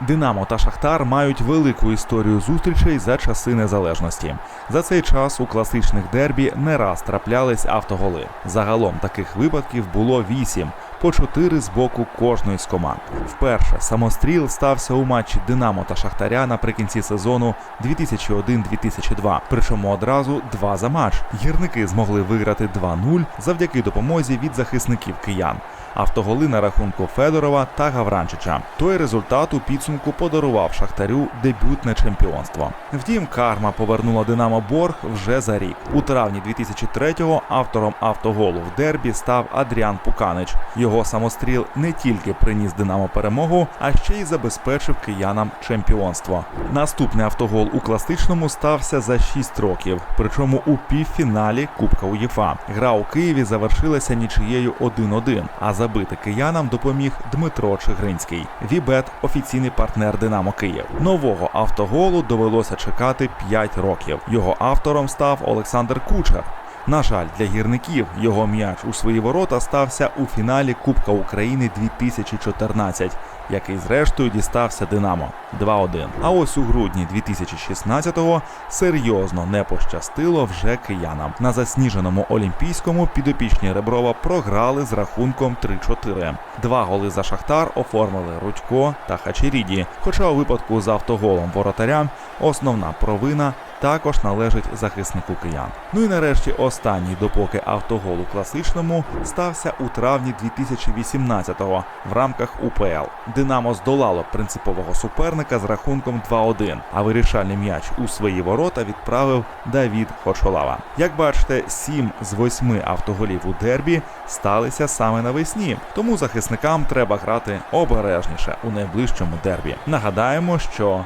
Динамо та Шахтар мають велику історію зустрічей за часи незалежності. За цей час у класичних дербі не раз траплялись автоголи. Загалом таких випадків було вісім, по чотири з боку кожної з команд. Вперше самостріл стався у матчі Динамо та Шахтаря наприкінці сезону 2001-2002. Причому одразу два за матч. Гірники змогли виграти 2-0 завдяки допомозі від захисників киян. Автоголи на рахунку Федорова та Гавранчича. Той результат у підсумку подарував Шахтарю дебютне чемпіонство. Втім, карма повернула Динамо борг вже за рік. У травні 2003-го автором автоголу в дербі став Адріан Пуканич. Його самостріл не тільки приніс Динамо перемогу, а ще й забезпечив киянам чемпіонство. Наступний автогол у класичному стався за 6 років, причому у півфіналі Кубка УЄФА. Гра у Києві завершилася нічиєю 1-1, а забити киянам допоміг Дмитро Чигринський. Вібет офіційний партнер Динамо Київ. Нового автоголу довелося чекати 5 років. Його автором став Олександр Кучер. На жаль, для гірників його м'яч у свої ворота стався у фіналі Кубка України 2014, який зрештою дістався Динамо 2-1. А ось у грудні 2016-го серйозно не пощастило вже киянам. На засніженому олімпійському підопічні Реброва програли з рахунком 3-4. Два голи за Шахтар оформили Рудько та Хачеріді. Хоча у випадку з автоголом воротаря основна провина також належить захиснику киян. Ну і нарешті останній, допоки автогол у класичному стався у травні 2018-го в рамках УПЛ. Динамо здолало принципового суперника з рахунком 2-1, а вирішальний м'яч у свої ворота відправив Давід Хочолава. Як бачите, сім з восьми автоголів у дербі сталися саме навесні, тому захисникам треба грати обережніше у найближчому дербі. Нагадаємо, що